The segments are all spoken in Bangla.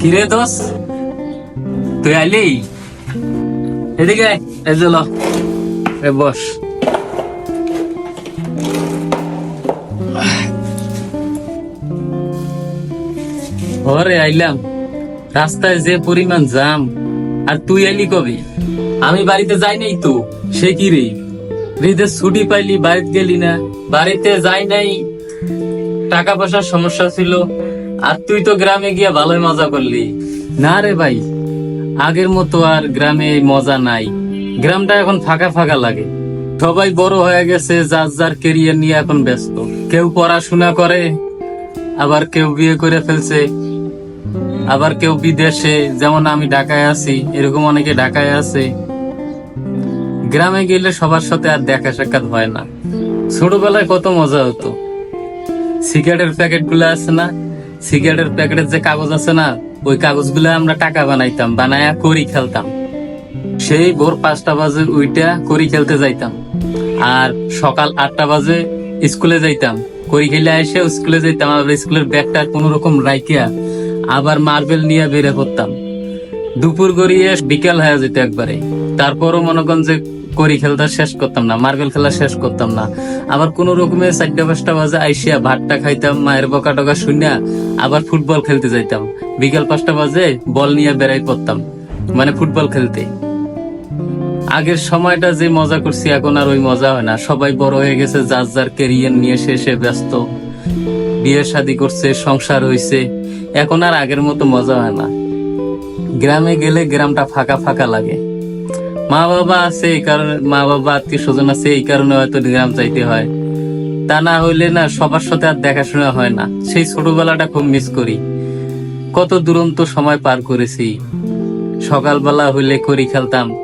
কিরে দোষ তুই আইলি? এদিকে আয়, এই যে ল। এ বস। ঘরে আইলাম। রাস্তায় যে পরিমাণ জাম আর তুই আইলি কবে? আমি বাড়িতে যাই নাই তো সে কি রে? রিদের ছুটি পাইলি বাড়িতে গেলি না। বাড়িতে যাই নাই। টাকা পয়সার সমস্যা ছিল। আর তুই তো গ্রামে গিয়ে ভালোই মজা করলি। না রে ভাই, আগের মতো আর গ্রামে মজা নাই। গ্রামটা এখন ফাঁকা ফাঁকা লাগে। সবাই বড় হয়ে গেছে, যার যার কেরিয়ার নিয়ে এখন ব্যস্ত। কেউ পড়াশোনা করে, আবার কেউ বিয়ে করে ফেলছে, আবার কেউ বিদেশে, যেমন আমি ঢাকায় আছি, এরকম অনেকে ঢাকায় আছে। গ্রামে গেলে সবার সাথে আর দেখা সাক্ষাৎ হয় না। ছোটবেলায় কত মজা হতো। সিগারেটের প্যাকেটগুলো আছে না? সিগারেটের প্যাকেটের যে কাগজ আছে না, ওই কাগজ আমরা টাকা বানাইতাম, বানায়া করি খেলতাম। সেই ভোর পাঁচটা বাজে উইটা করি খেলতে যাইতাম। আর সকাল আটটা বাজে স্কুলে যাইতাম। করি খেলে এসে স্কুলে যাইতাম, আর স্কুলের ব্যাগটা কোন রকম রাইকিয়া আবার মার্বেল নিয়ে বেড়ে পড়তাম দুপুর গড়িয়ে বিকেল হয়ে যেত একবারে। তারপরও মনে করেন যে করি খেলতে শেষ করতাম না, মার্বেল খেলা শেষ করতাম না। আবার কোন রকমে চারটা পাঁচটা বাজে আইসিয়া ভাতটা খাইতাম, মায়ের বকা টকা শুনিয়া আবার ফুটবল খেলতে যাইতাম। বিকেল পাঁচটা বাজে বল নিয়ে বেড়াই পড়তাম মানে ফুটবল খেলতে। আগের সময়টা যে মজা করছি, এখন আর ওই মজা হয় না। সবাই বড় হয়ে গেছে, যার যার কেরিয়ার নিয়ে শেষে ব্যস্ত। বিয়ে শাদী করছে, সংসার হইছে, এখন আর আগের মতো মজা হয় না। গ্রামে গেলে গ্রামটা ফাঁকা ফাঁকা লাগে। মা বাবা আছে এই কারণে মা বাবা আত্মীয় স্বজন আছে এই কারণে হয়তো গ্রাম যাইতে হয়। তা না হইলে না সবার সাথে আর দেখাশোনা হয় না। সেই ছোটবেলাটা খুব মিস করি। কত দুরন্ত সময় পার করেছি। সকালবেলা হইলে করি খেলতাম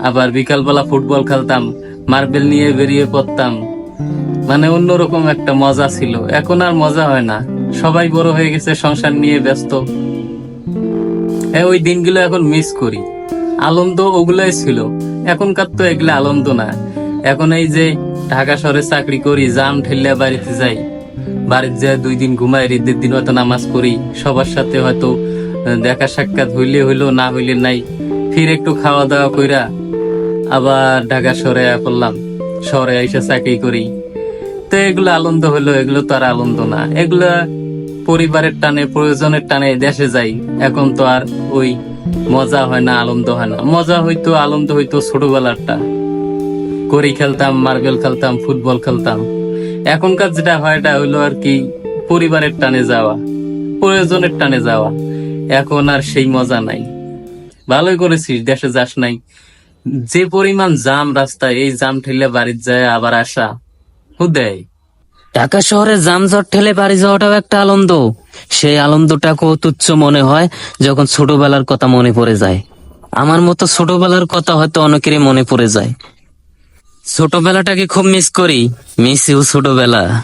আবার বিকালবেলা ফুটবল খেলতাম মার্বেল নিয়ে বেরিয়ে পড়তাম। মানে অন্যরকম একটা মজা ছিল। এখন আর মজা হয় না। সবাই বড় হয়ে গেছে সংসার নিয়ে ব্যস্ত। এ, ওই দিনগুলো এখন মিস করি। আনন্দ ওগুলাই ছিল। এখনকার তো এগুলো আনন্দ না। এখন এই যে ঢাকা শহরে চাকরি করি, জাম ঠেললে বাড়িতে যাই। বাড়িতে যায় দুই দিন ঘুমাই, ঈদের দিন হয়তো নামাজ পড়ি। সবার সাথে হয়তো দেখা সাক্ষাৎ হইলে হইল, না হইলে নাই। ফির একটু খাওয়া দাওয়া কইরা আবার ঢাকা শহরে করলাম শহরে এসে চাকরি করি। তো এগুলো আনন্দ হলো এগুলো তো আর আনন্দ না। এগুলা পরিবারের টানে, প্রয়োজনের টানে দেশে যাই। এখন তো আর ওই মজা হয় না আনন্দ হয় না। মজা হইতো, আনন্দ হইতো ছোটবেলারটা। করি খেলতাম, মার্বেল খেলতাম, ফুটবল খেলতাম। এখনকার যেটা হয়, এটা হইল আর কি পরিবারের টানে যাওয়া, প্রয়োজনের টানে যাওয়া। এখন আর সেই মজা নাই। ভালোই করেছিস, দেশে যাস নাই। যে পরিমাণ জাম রাস্তায়, এই জাম ঠেলে বাড়িতে যায় আবার আসা। হুদেয় ঢাকা শহরে যানজট ঠেলে বাড়ি যাওয়াটাও একটা আনন্দ। সেই আনন্দটাকেও তুচ্ছ মনে হয় যখন ছোটবেলার কথা মনে পড়ে যায়। আমার মতো ছোটবেলার কথা হয়তো অনেকেরই মনে পড়ে যায়। ছোটবেলাটাকে খুব মিস করি। মিস ইউ ছোটবেলা।